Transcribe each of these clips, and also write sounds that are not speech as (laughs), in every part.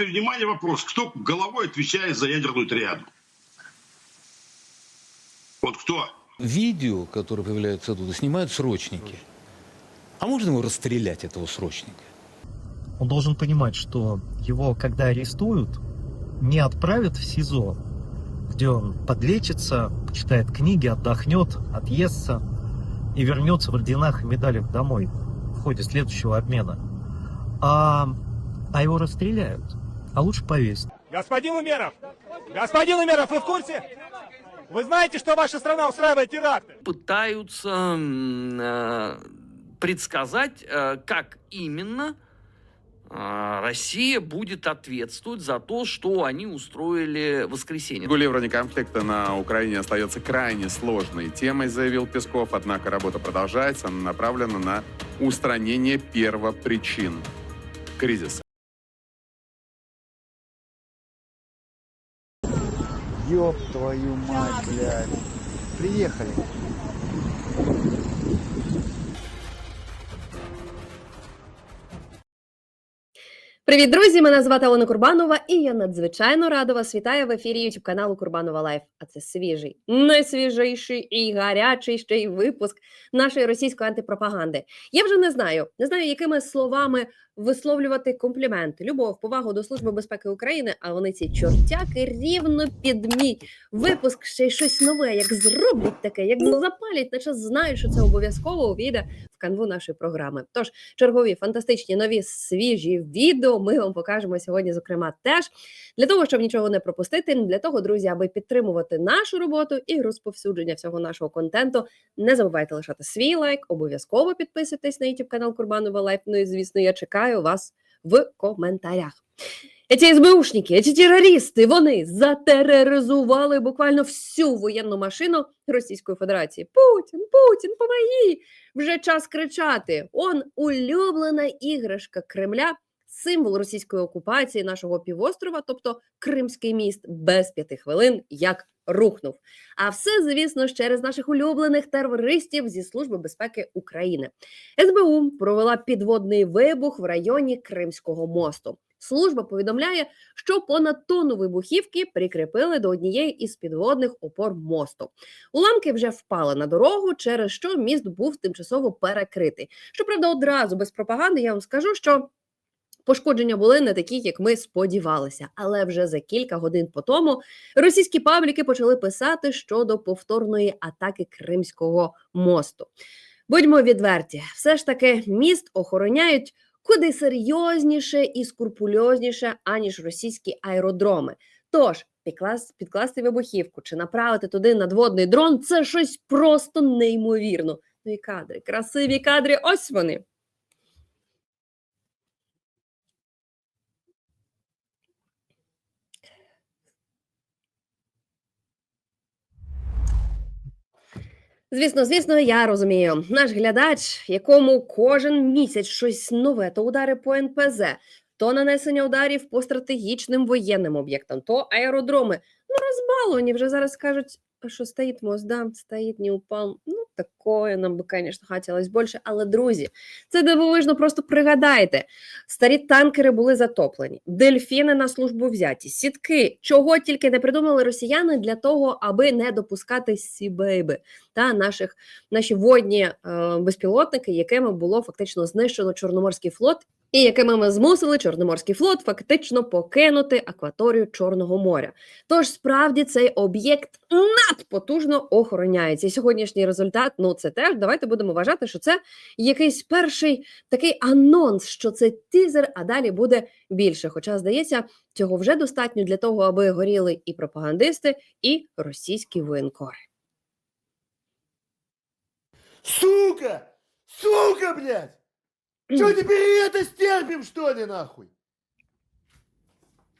теперь внимание вопрос. Кто головой отвечает за ядерную триаду? Вот кто? Видео, которое появляется оттуда, снимают срочники. А можно его расстрелять, этого срочника? Он должен понимать, что его, когда арестуют, не отправят в СИЗО, где он подлечится, почитает книги, отдохнет, отъестся и вернется в орденах и медалях домой в ходе следующего обмена. А, а его расстреляют, а лучше повесят. Господин Умеров! Господин Умеров, вы в курсе? Вы знаете, что ваша страна устраивает теракты? пытаются э, предсказать, э, как именно э, Россия будет ответствовать за то, что они устроили воскресенье. Регулирование конфликта на Украине остается крайне сложной темой, заявил Песков. Однако работа продолжается, она направлена на устранение первопричин кризиса. Ёб твою мать, блядь. Приехали. Привіт, друзі! Мене звати Олена Курбанова, і я надзвичайно рада вас вітаю в ефірі YouTube каналу Курбанова Лайф. А це свіжий, найсвіжийший і гарячий ще й випуск нашої російської антипропаганди. Я вже не знаю, не знаю, якими словами висловлювати компліменти, любов, повагу до Служби безпеки України. А вони ці чортяки рівно під мій випуск ще й щось нове, як зроблять таке, як запалять, наче знають, що це обов'язково увійде в канву нашої програми. Тож чергові фантастичні нові свіжі відео. Ми вам покажемо сьогодні, зокрема, теж для того, щоб нічого не пропустити. Для того, друзі, аби підтримувати нашу роботу і розповсюдження всього нашого контенту. Не забувайте лишати свій лайк, обов'язково підписуйтесь на YouTube канал Курбанова Лайф. Ну і звісно, я чекаю вас в коментарях. Ці СБУшники, ці терористи, вони затероризували буквально всю воєнну машину Російської Федерації. Путін, Путін, помогі! Вже час кричати. Он улюблена іграшка Кремля, символ російської окупації нашого півострова, тобто Кримський міст, без п'яти хвилин як рухнув. А все, звісно, через наших улюблених терористів зі Служби безпеки України. СБУ провела підводний вибух в районі Кримського мосту. Служба повідомляє, що понад тонну вибухівки прикріпили до однієї із підводних опор мосту. Уламки вже впали на дорогу, через що міст був тимчасово перекритий. Щоправда, одразу без пропаганди я вам скажу, що. Пошкодження були не такі, як ми сподівалися, але вже за кілька годин по тому російські пабліки почали писати щодо повторної атаки Кримського мосту. Будьмо відверті, все ж таки міст охороняють куди серйозніше і скрупульозніше, аніж російські аеродроми. Тож підклас- підкласти вибухівку чи направити туди надводний дрон це щось просто неймовірно. Ну і кадри, красиві кадри, ось вони. Звісно, звісно, я розумію. Наш глядач, якому кожен місяць щось нове, то удари по НПЗ, то нанесення ударів по стратегічним воєнним об'єктам, то аеродроми. Ну, розбаловані вже зараз кажуть, «А що стоїть моздам, стоїть, не упав. Ну, такое нам би, звісно, хотілось більше. Але, друзі, це дивовижно, просто пригадайте. Старі танкери були затоплені, дельфіни на службу взяті, сітки, чого тільки не придумали росіяни для того, аби не допускати сібейби та наших наші водні е, безпілотники, якими було фактично знищено Чорноморський флот, і якими ми змусили Чорноморський флот фактично покинути акваторію Чорного моря. Тож справді цей об'єкт надпотужно охороняється. І сьогоднішній результат, ну це теж давайте будемо вважати, що це якийсь перший такий анонс, що це тизер, а далі буде більше. Хоча, здається, цього вже достатньо для того, аби горіли і пропагандисти, і російські воєнкори. Сука! Сука, блядь! Что теперь это стерпим, что ли, нахуй?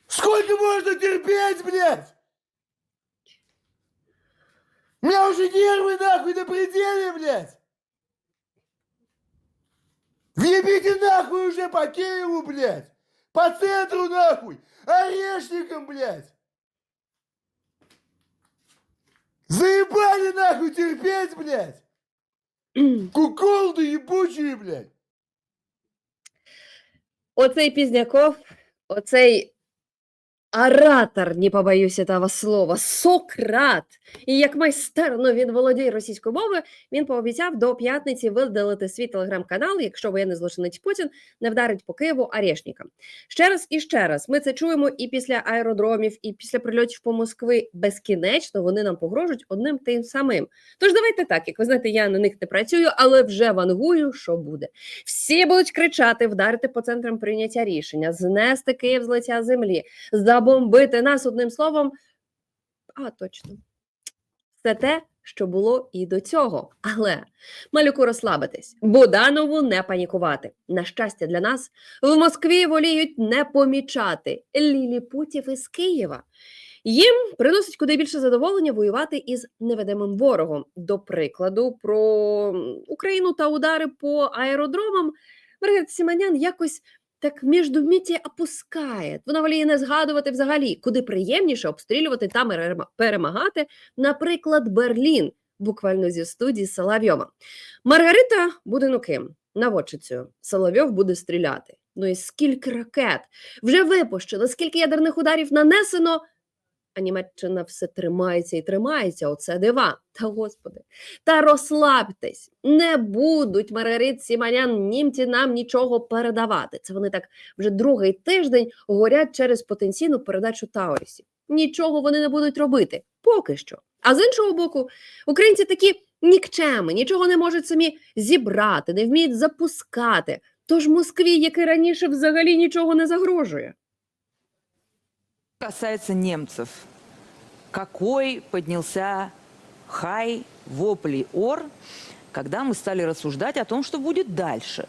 Сколько можно терпеть, блядь? У меня уже нервы, нахуй, на пределе, блядь! Въебите нахуй уже по Киеву, блядь! По центру, нахуй! Орешником, блядь! Заебали, нахуй, терпеть, блядь! Куколды ебучие, блядь! Оцей Пізняков, оцей оратор, не побоюсь этого слова, Сократ. І як майстерно він володіє російською мовою, він пообіцяв до п'ятниці видалити свій телеграм-канал, якщо воєнний злочинець Путін не вдарить по Києву арешникам. Ще раз і ще раз. Ми це чуємо і після аеродромів, і після прильотів по Москви безкінечно вони нам погрожують одним тим самим. Тож давайте так, як ви знаєте, я на них не працюю, але вже вангую, що буде. Всі будуть кричати, вдарити по центрам прийняття рішення, знести Київ з лиця землі, забомбити нас одним словом. А, точно. Це те, що було і до цього. Але малюку розслабитись, Буданову не панікувати. На щастя для нас, в Москві воліють не помічати ліліпутів із Києва. Їм приносить куди більше задоволення воювати із невидимим ворогом. До прикладу, про Україну та удари по аеродромам Маргарита Сіманян якось так між міті опускає. Вона воліє не згадувати взагалі, куди приємніше обстрілювати та перемагати, наприклад, Берлін, буквально зі студії Соловйова. Маргарита буде ну ким? Наводчицею. Соловйов буде стріляти. Ну і скільки ракет вже випущено, скільки ядерних ударів нанесено, а Німеччина все тримається і тримається. Оце дива. Та господи. Та розслабтесь, не будуть Маргарит Сіманян німці нам нічого передавати. Це вони так вже другий тиждень горять через потенційну передачу Таурісів. Нічого вони не будуть робити поки що. А з іншого боку, українці такі нікчеми, нічого не можуть самі зібрати, не вміють запускати. Тож Москві, який раніше взагалі нічого не загрожує. Касается немцев, какой поднялся хай, вопли, ор, когда мы стали рассуждать о том, что будет дальше,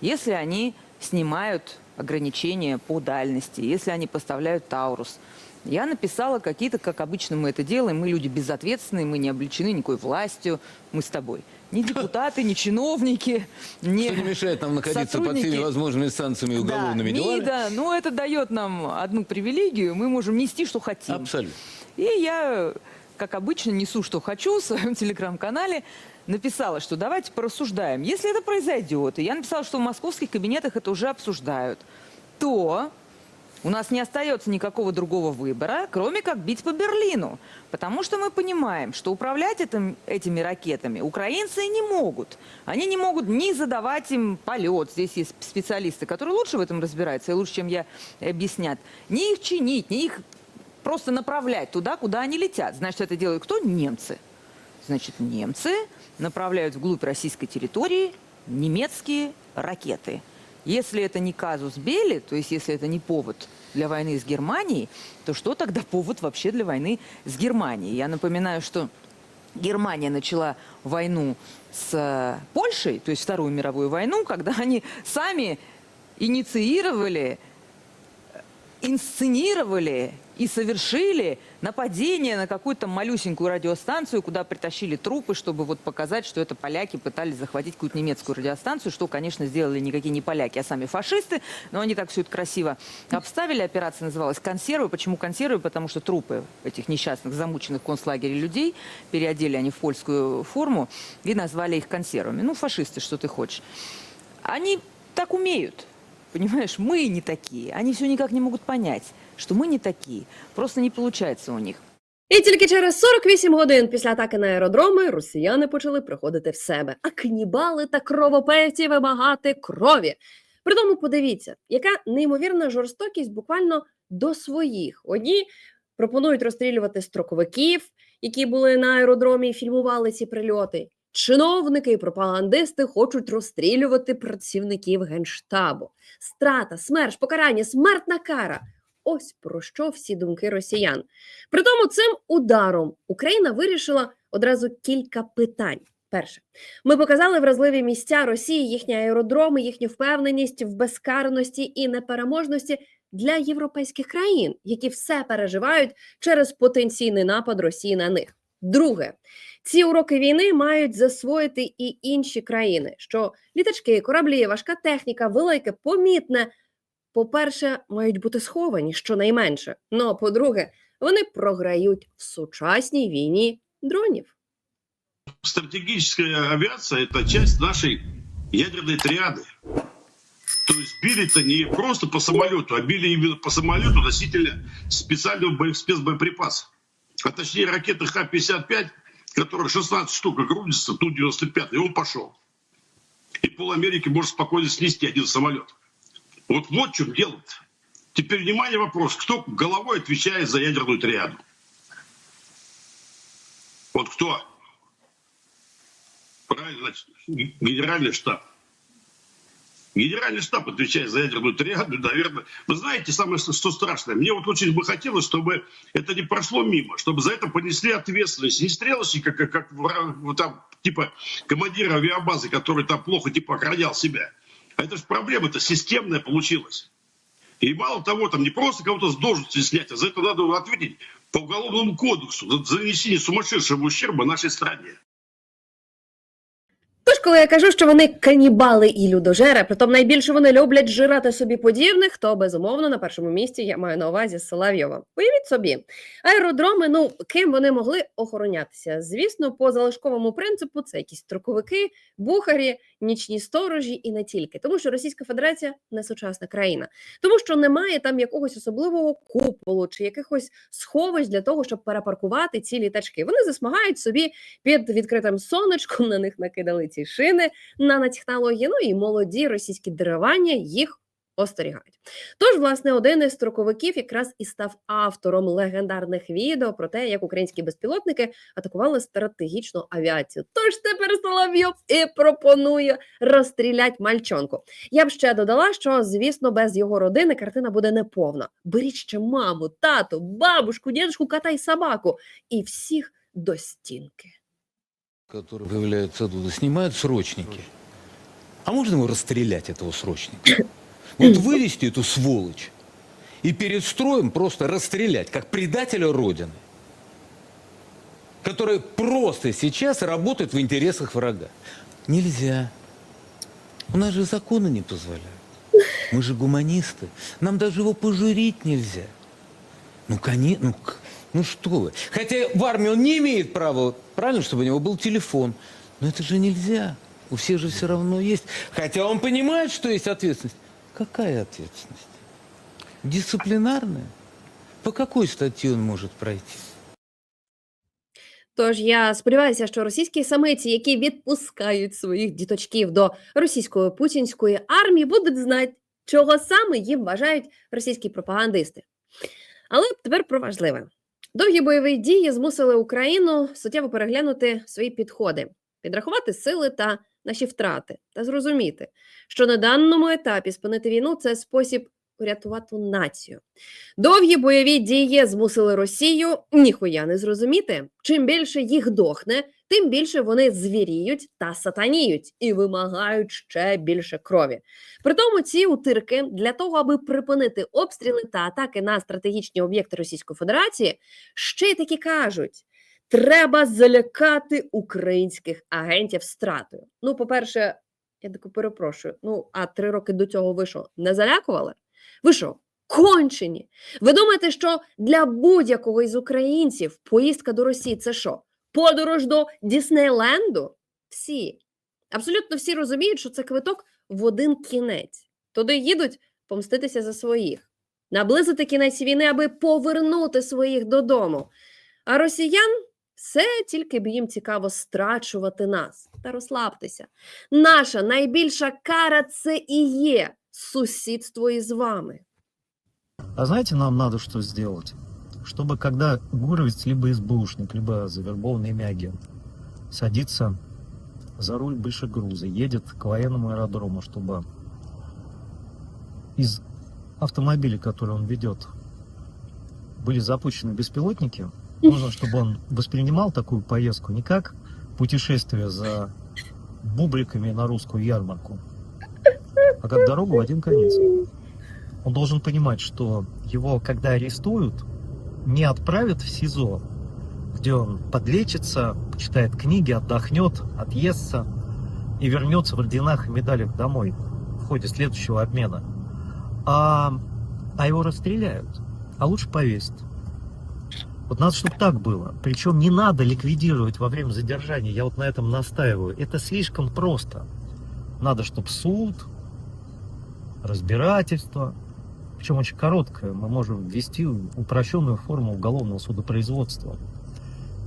если они снимают ограничения по дальности, если они поставляют Таурус. Я написала какие-то, как обычно мы это делаем, мы люди безответственные, мы не обличены никакой властью, мы с тобой. Ни депутаты, ни чиновники, ни Что не мешает нам находиться под сотрудники. всеми возможными санкциями и уголовными да, делами? МИДа, но это дает нам одну привилегию, мы можем нести, что хотим. Абсолютно. И я, как обычно, несу, что хочу в своем (laughs) телеграм-канале. Написала, что давайте порассуждаем. Если это произойдет, и я написала, что в московских кабинетах это уже обсуждают, то у нас не остается никакого другого выбора, кроме как бить по Берлину. Потому что мы понимаем, что управлять этим, этими ракетами украинцы не могут. Они не могут ни задавать им полет, здесь есть специалисты, которые лучше в этом разбираются и лучше, чем я, объяснят, ни их чинить, ни их просто направлять туда, куда они летят. Значит, это делают кто? Немцы. Значит, немцы направляют вглубь российской территории немецкие ракеты. Если это не казус Бели, то есть если это не повод для войны с Германией, то что тогда повод вообще для войны с Германией? Я напоминаю, что Германия начала войну с э, Польшей, то есть Вторую мировую войну, когда (laughs) они сами инициировали инсценировали и совершили нападение на какую-то малюсенькую радиостанцию, куда притащили трупы, чтобы вот показать, что это поляки пытались захватить какую-то немецкую радиостанцию, что, конечно, сделали никакие не поляки, а сами фашисты, но они так все это красиво обставили. Операция называлась «Консервы». Почему консервы? Потому что трупы этих несчастных, замученных в концлагере людей переодели они в польскую форму и назвали их консервами. Ну, фашисты, что ты хочешь. Они так умеют. Понимаешь, мы не такие. Они все никак не могут понять, что мы не такие. Просто не получается у них. І тільки через 48 годин після атаки на аеродроми росіяни почали приходити в себе, а канібали та кровопевці вимагати крові. Притому подивіться, яка неймовірна жорстокість буквально до своїх. Одні пропонують розстрілювати строковиків, які були на аеродромі і фільмували ці прильоти. Чиновники і пропагандисти хочуть розстрілювати працівників генштабу. Страта, смерть, покарання, смертна кара. Ось про що всі думки росіян. Притому цим ударом Україна вирішила одразу кілька питань. Перше, ми показали вразливі місця Росії, їхні аеродроми, їхню впевненість в безкарності і непереможності для європейських країн, які все переживають через потенційний напад Росії на них. Друге, ці уроки війни мають засвоїти і інші країни, що літачки, кораблі, важка техніка, велике, помітне По-перше, мають бути сховані щонайменше. Ну а по-друге, вони програють в сучасній війні дронів. Стратегическая авиация – это часть нашей ядерной триады. То есть били-то не просто по самолету, а били именно по самолету носителя специального бо- спецбоеприпаса. А точнее ракеты Х-55, которых 16 штук и грузится, Ту-95, и он пошел. И пол Америки может спокойно снести один самолет. Вот вот в чем дело. Теперь, внимание, вопрос. Кто головой отвечает за ядерную триаду? Вот кто? Правильно, значит, генеральный штаб. Генеральный штаб отвечает за ядерную триаду, наверное. Вы знаете, самое что страшное, мне вот очень бы хотелось, чтобы это не прошло мимо, чтобы за это понесли ответственность. Не стрелочника, как, как вот там, типа командира авиабазы, который там плохо типа охранял себя. А это же проблема-то системная получилась. И мало того, там не просто кого-то с должности снять, а за это надо ответить по уголовному кодексу за нанесение сумасшедшего ущерба нашей стране. Тож, коли я кажу, що вони канібали і людожери, притом найбільше вони люблять жирати собі подібних, то безумовно на першому місці я маю на увазі Соловйова. Уявіть собі, аеродроми, ну ким вони могли охоронятися? Звісно, по залишковому принципу це якісь строковики, бухарі, нічні сторожі і не тільки, тому що Російська Федерація не сучасна країна, тому що немає там якогось особливого куполу чи якихось сховищ для того, щоб перепаркувати ці літачки. Вони засмагають собі під відкритим сонечком. На них накидали ці шини нанотехнології. Ну і молоді російські деревання їх остерігають. Тож, власне, один із строковиків якраз і став автором легендарних відео про те, як українські безпілотники атакували стратегічну авіацію. Тож тепер Соловйов і пропонує розстріляти мальчонку. Я б ще додала, що звісно, без його родини картина буде неповна. Беріть ще маму, тату, бабушку, дідушку, кота й собаку, і всіх до стінки. Который появляется оттуда, снимают срочники. А можно его расстрелять, этого срочника? (coughs) Вот вывести эту сволочь и перед строем просто расстрелять, как предателя Родины, который просто сейчас работает в интересах врага. Нельзя. У нас же законы не позволяют. Мы же гуманисты. Нам даже его пожурить нельзя. Ну, конечно, ну, ну что вы. Хотя в армии он не имеет права, правильно, чтобы у него был телефон. Но это же нельзя. У всех же все равно есть. Хотя он понимает, что есть ответственность. Какая ответственность? Дисциплинарная? По какой статье он может пройти? Тож я сподіваюся, що російські самиці, які відпускають своїх діточків до російської путінської армії, будуть знати, чого саме їм бажають російські пропагандисти. Але тепер про важливе. Довгі бойові дії змусили Україну суттєво переглянути свої підходи, підрахувати сили та наші втрати, та зрозуміти, що на даному етапі спинити війну це спосіб урятувати націю. Довгі бойові дії змусили Росію ніхуя не зрозуміти. Чим більше їх дохне, тим більше вони звіріють та сатаніють і вимагають ще більше крові. Притому ці утирки для того, аби припинити обстріли та атаки на стратегічні об'єкти Російської Федерації, ще й таки кажуть. Треба залякати українських агентів стратою. Ну, по-перше, я таку перепрошую. Ну, а три роки до цього ви що, не залякували? Ви що, кончені? Ви думаєте, що для будь-якого із українців поїздка до Росії це що? Подорож до Діснейленду? Всі. Абсолютно всі розуміють, що це квиток в один кінець. Туди їдуть помститися за своїх, наблизити кінець війни, аби повернути своїх додому. А росіян все тільки б їм цікаво страчувати нас. Та розслабтеся. Наша найбільша кара це і є сусідство із вами. А знаете, нам надо что сделать? Чтобы когда Гуровец, либо СБУшник, либо завербованный ими агент садится за руль большегруза, едет к военному аэродрому, чтобы из автомобиля, который он ведет, были запущены беспилотники, нужно, чтобы он воспринимал такую поездку не как путешествие за бубликами на русскую ярмарку, а как дорогу в один конец. Он должен понимать, что его, когда арестуют, не отправят в СИЗО, где он подлечится, почитает книги, отдохнет, отъестся и вернется в орденах и медалях домой в ходе следующего обмена. А, а его расстреляют, а лучше повесят. Вот надо, чтобы так было. Причем не надо ликвидировать во время задержания. Я вот на этом настаиваю. Это слишком просто. Надо, чтобы суд разбирательство, причем очень короткое, мы можем ввести упрощенную форму уголовного судопроизводства,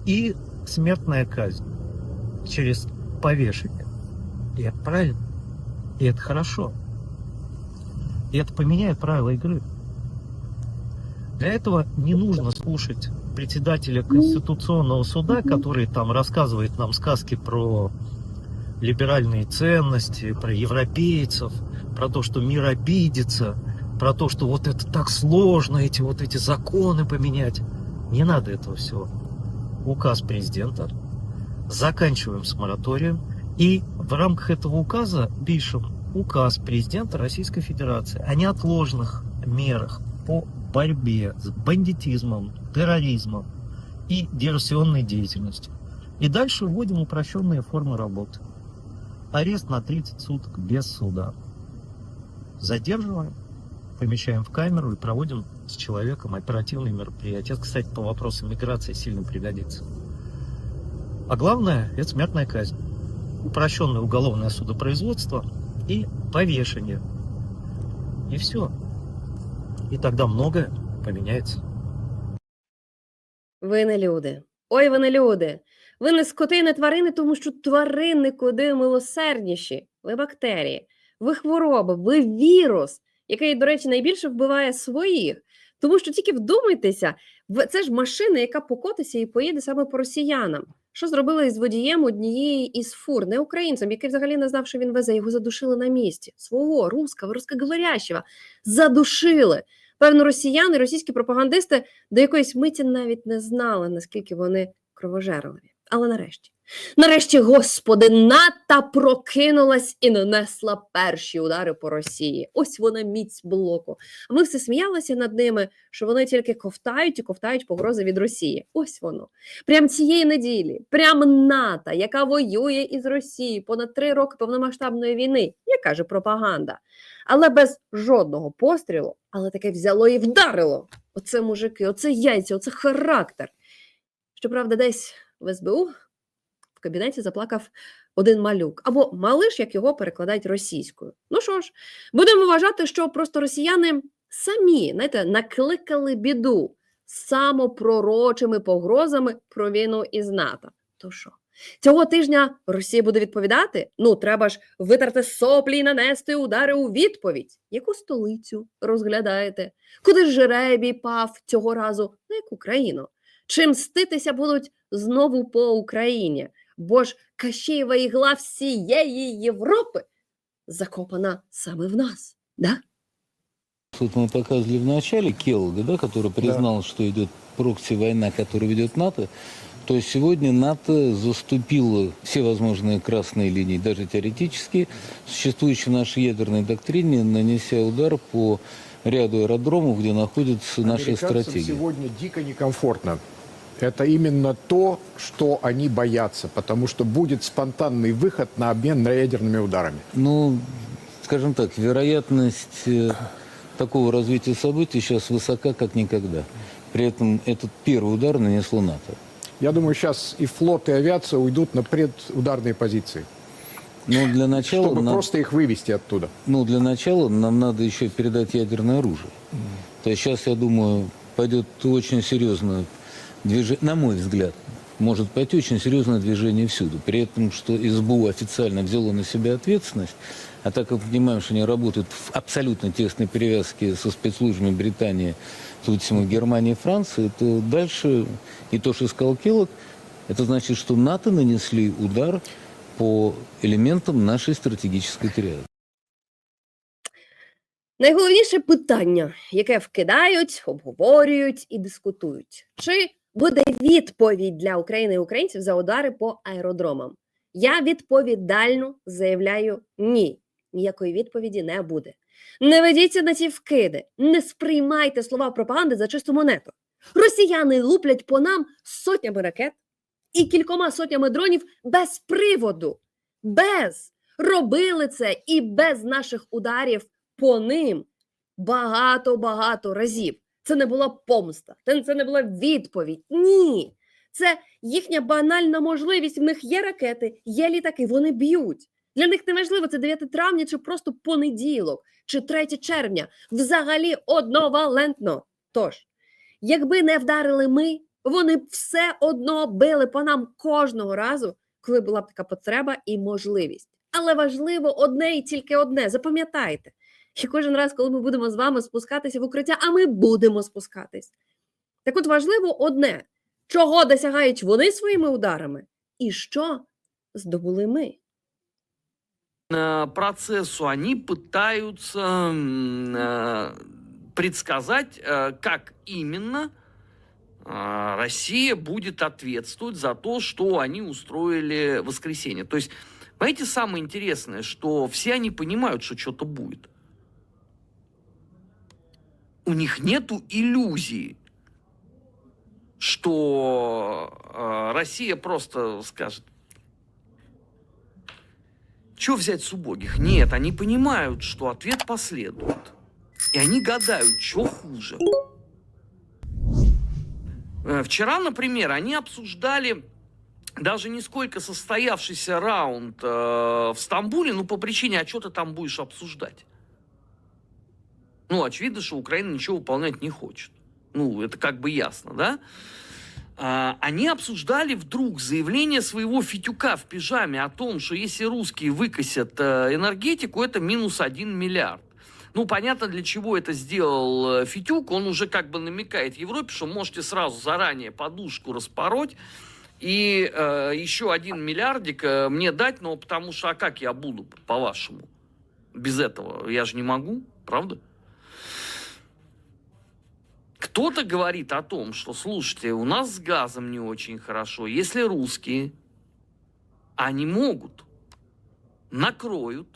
и смертная казнь через повешение. И это правильно, и это хорошо. И это поменяет правила игры. Для этого не нужно слушать председателя Конституционного суда, который там рассказывает нам сказки про либеральные ценности, про европейцев, про то, что мир обидится, про то, что вот это так сложно, эти вот эти законы поменять. Не надо этого всего. Указ президента. Заканчиваем с мораторием. И в рамках этого указа пишем указ президента Российской Федерации о неотложных мерах по борьбе с бандитизмом, терроризмом и диверсионной деятельностью. И дальше вводим упрощенные формы работы. Арест на 30 суток без суда. Задерживаем, помещаем в камеру и проводим с человеком оперативные мероприятия. Это, кстати, по вопросам миграции сильно пригодится. А главное, это смертная казнь. Упрощенное уголовное судопроизводство и повешение. И все. І тоді многое поменяется. Ви не люди. Ой, ви не люди. Ви не скоти, не тварини, тому що тварини куди милосердніші. Ви бактерії, ви хвороби, ви вірус, який, до речі, найбільше вбиває своїх. Тому що тільки вдумайтеся, це ж машина, яка покотиться і поїде саме по росіянам. Що зробили із водієм однієї із фур, не українцем, який взагалі не знав, що він везе, його задушили на місці. Свого русского, русскоговорящего задушили. Певно, росіяни, російські пропагандисти до якоїсь миті навіть не знали, наскільки вони кровожерливі. Але нарешті, нарешті, господи, НАТО прокинулась і нанесла перші удари по Росії. Ось вона міць блоку. А ми все сміялися над ними, що вони тільки ковтають і ковтають погрози від Росії. Ось воно. Прям цієї неділі, прям НАТО, яка воює із Росією понад три роки повномасштабної війни, як каже пропаганда, але без жодного пострілу, але таке взяло і вдарило. Оце мужики, оце яйця, оце характер. Щоправда, десь в СБУ в кабінеті заплакав один малюк, або малиш, як його перекладають російською. Ну що ж, будемо вважати, що просто росіяни самі знаєте, накликали біду самопророчими погрозами про війну із НАТО. То що? Цього тижня Росія буде відповідати? Ну, треба ж витерти соплі і нанести удари у відповідь. Яку столицю розглядаєте? Куди ж жеребій пав цього разу? На яку країну? Чи мститися будуть знову по Україні? Бо ж Кащеєва ігла всієї Європи закопана саме в нас. Да? Вот мы показывали в начале Келлога, да, который признал, что идет прокси-война, которую ведет НАТО, то сегодня НАТО заступило все возможные красные линии, даже теоретически, существующей в нашей ядерной доктрине, нанеся удар по ряду аэродромов, где находятся наши Американцам стратегии. сегодня дико некомфортно. Это именно то, что они боятся, потому что будет спонтанный выход на обмен на ядерными ударами. Ну, скажем так, вероятность э, такого развития событий сейчас высока, как никогда. При этом этот первый удар нанесло НАТО. Я думаю, сейчас и флот, и авиация уйдут на предударные позиции, Но для начала, чтобы нам- просто их вывести оттуда. ну, для начала нам надо еще передать ядерное оружие. То есть сейчас, я думаю, пойдет очень серьезное движение, на мой взгляд, может пойти очень серьезное движение всюду. При этом, что СБУ официально взяло на себя ответственность, а так как мы понимаем, что они работают в абсолютно тесной перевязке со спецслужбами Британии, тут всему Германии и Франции, то дальше и то, что сказал Келлог, это значит, что НАТО нанесли удар по элементам нашей стратегической триады. Найголовніше питання, яке вкидають, обговорюють і дискутують. Чи буде відповідь для України і українців за удари по аеродромам? Я відповідально заявляю ні. Ніякої відповіді не буде. Не ведіться на ці вкиди, не сприймайте слова пропаганди за чисту монету. Росіяни луплять по нам сотнями ракет і кількома сотнями дронів без приводу. Без робили це і без наших ударів по ним багато-багато разів. Це не була помста, це не була відповідь. Ні. Це їхня банальна можливість. В них є ракети, є літаки, вони б'ють. Для них не важливо, це 9 травня чи просто понеділок, чи 3 червня. Взагалі одновалентно. Тож, якби не вдарили ми, вони б все одно били по нам кожного разу, коли була б така потреба і можливість. Але важливо одне і тільки одне. Запам'ятайте, що кожен раз, коли ми будемо з вами спускатися в укриття, а ми будемо спускатись. Так от важливо одне: чого досягають вони своїми ударами, і що здобули ми. э, процессу, они пытаются м, э, предсказать, э, как именно э, Россия будет ответствовать за то, что они устроили в воскресенье. То есть, понимаете, самое интересное, что все они понимают, что что-то будет. У них нету иллюзии, что э, Россия просто скажет, что взять с убогих? Нет, они понимают, что ответ последует. И они гадают, что хуже. Э, Вчера, например, они обсуждали даже не сколько состоявшийся раунд э, в Стамбуле, ну, по причине, а что ты там будешь обсуждать? Ну, очевидно, что Украина ничего выполнять не хочет. Ну, это как бы ясно, да? А, они обсуждали вдруг заявление своего Фитюка в пижаме о том, что если русские выкосят э, энергетику, это минус 1 миллиард. Ну, понятно, для чего это сделал э, Фитюк. Он уже как бы намекает Европе, что можете сразу заранее подушку распороть и э, еще один миллиардик э, мне дать, но потому что, а как я буду, по-вашему? Без этого я же не могу, правда? Кто-то говорит о том, что, слушайте, у нас с газом не очень хорошо. Если русские, они могут, накроют.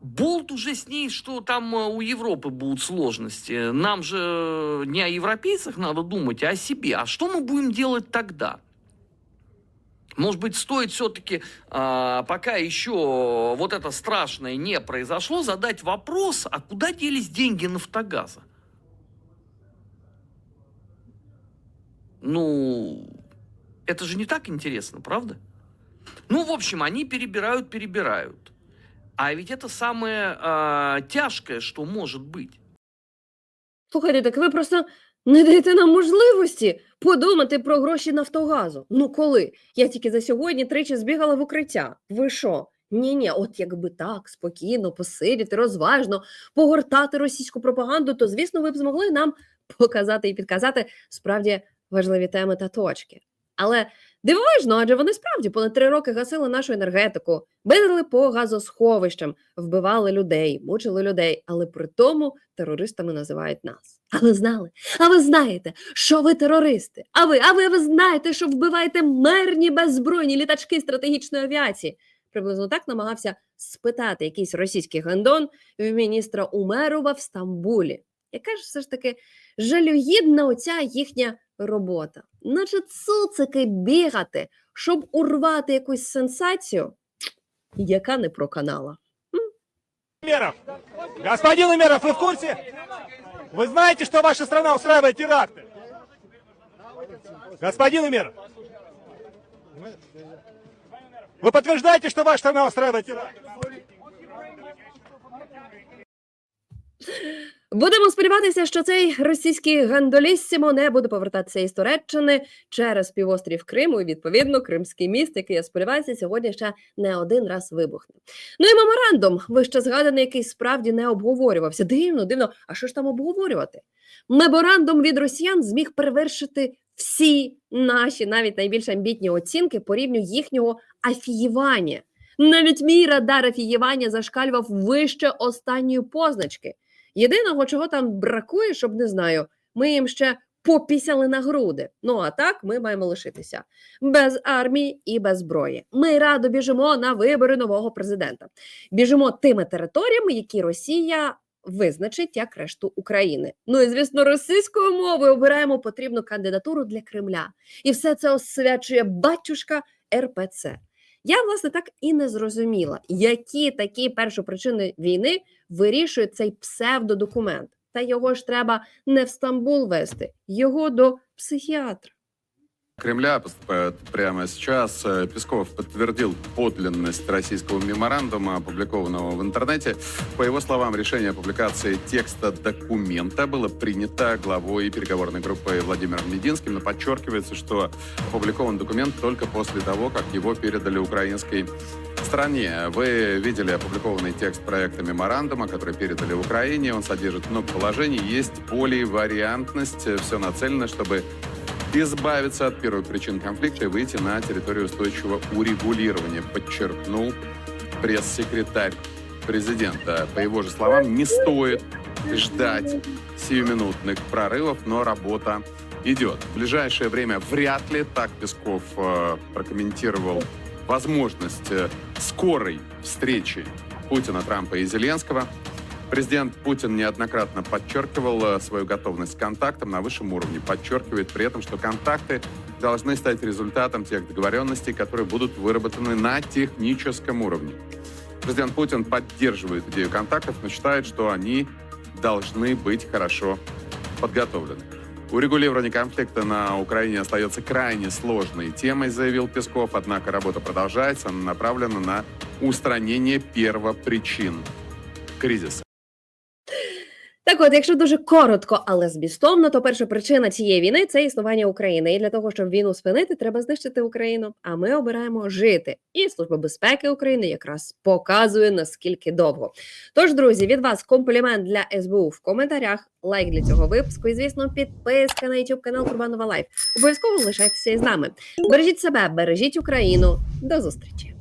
Болт уже с ней, что там э, у Европы будут сложности. Нам же не о европейцах надо думать, а о себе. А что мы будем делать тогда? Может быть, стоит все-таки, пока еще вот это страшное не произошло, задать вопрос, а куда делись деньги нафтогаза? Ну, это же не так интересно, правда? Ну, в общем, они перебирают, перебирают. А ведь это самое а, тяжкое, что может быть. Слухайте, так ви просто не даєте нам можливості подумати про гроші Нафтогазу. Ну коли? Я тільки за сьогодні тричі збігала в укриття. Ви що? Ні, ні, от якби так, спокійно, посидіти, розважно, погортати російську пропаганду, то звісно, ви б змогли нам показати і підказати справді важливі теми та точки. Але дивовижно, адже вони справді понад три роки гасили нашу енергетику, били по газосховищам, вбивали людей, мучили людей, але при тому терористами називають нас. А ви знали? А ви знаєте, що ви терористи? А ви, а ви, ви знаєте, що вбиваєте мирні беззбройні літачки стратегічної авіації? Приблизно так намагався спитати якийсь російський гандон в міністра Умерова в Стамбулі. Яка ж все ж таки жалюгідна оця їхня робота? Наче цуцики бігати, щоб урвати якусь сенсацію, яка не проканала. Умеров! Господин Умеров, вы в курсе? Вы знаете, что ваша страна устраивает теракты? Господин Умеров! Вы подтверждаете, что ваша страна устраивает теракты? Будемо сподіватися, що цей російський гандоліссімо не буде повертатися із Туреччини через півострів Криму і відповідно Кримський міст, який я сподіваюся, сьогодні ще не один раз вибухне. Ну і меморандум, вище згаданий, який справді не обговорювався. Дивно, дивно. А що ж там обговорювати? Меморандум від росіян зміг перевершити всі наші, навіть найбільш амбітні оцінки по рівню їхнього афіювання. Навіть мій радар афіювання зашкалював вище останньої позначки. Єдиного, чого там бракує, щоб не знаю, ми їм ще попісяли на груди. Ну а так ми маємо лишитися без армії і без зброї. Ми радо біжимо на вибори нового президента. Біжимо тими територіями, які Росія визначить як решту України. Ну і звісно, російською мовою обираємо потрібну кандидатуру для Кремля. І все це освячує батюшка РПЦ. Я власне так і не зрозуміла, які такі перші причини війни вирішує цей псевдодокумент. Та його ж треба не в Стамбул вести, його до психіатра. Кремля поступает прямо сейчас. Э, Песков подтвердил подлинность российского меморандума, опубликованного в интернете. По его словам, решение о публикации текста документа было принято главой переговорной группы Владимиром Мединским, но подчеркивается, что опубликован документ только после того, как его передали украинской стране. Вы видели опубликованный текст проекта меморандума, который передали Украине. Он содержит много положений, есть поливариантность. Все нацелено, чтобы избавиться от первой причин конфликта и выйти на территорию устойчивого урегулирования, подчеркнул пресс-секретарь президента. По его же словам, не стоит ждать сиюминутных прорывов, но работа идет. В ближайшее время вряд ли, так Песков э, прокомментировал возможность э, скорой встречи Путина, Трампа и Зеленского. Президент Путин неоднократно подчеркивал э, свою готовность к контактам на высшем уровне, подчеркивает при этом, что контакты должны стать результатом тех договоренностей, которые будут выработаны на техническом уровне. Президент Путин поддерживает идею контактов, но считает, что они должны быть хорошо подготовлены. Урегулирование конфликта на Украине остается крайне сложной темой, заявил Песков, однако работа продолжается, она направлена на устранение первопричин кризиса. Так от, якщо дуже коротко, але змістовно, то перша причина цієї війни це існування України. І для того, щоб війну спинити, треба знищити Україну. А ми обираємо жити. І Служба безпеки України якраз показує наскільки довго. Тож, друзі, від вас комплімент для СБУ в коментарях, лайк для цього випуску і, звісно, підписка на YouTube канал Курбанова Лайф. Обов'язково лишайтеся із нами. Бережіть себе, бережіть Україну. До зустрічі!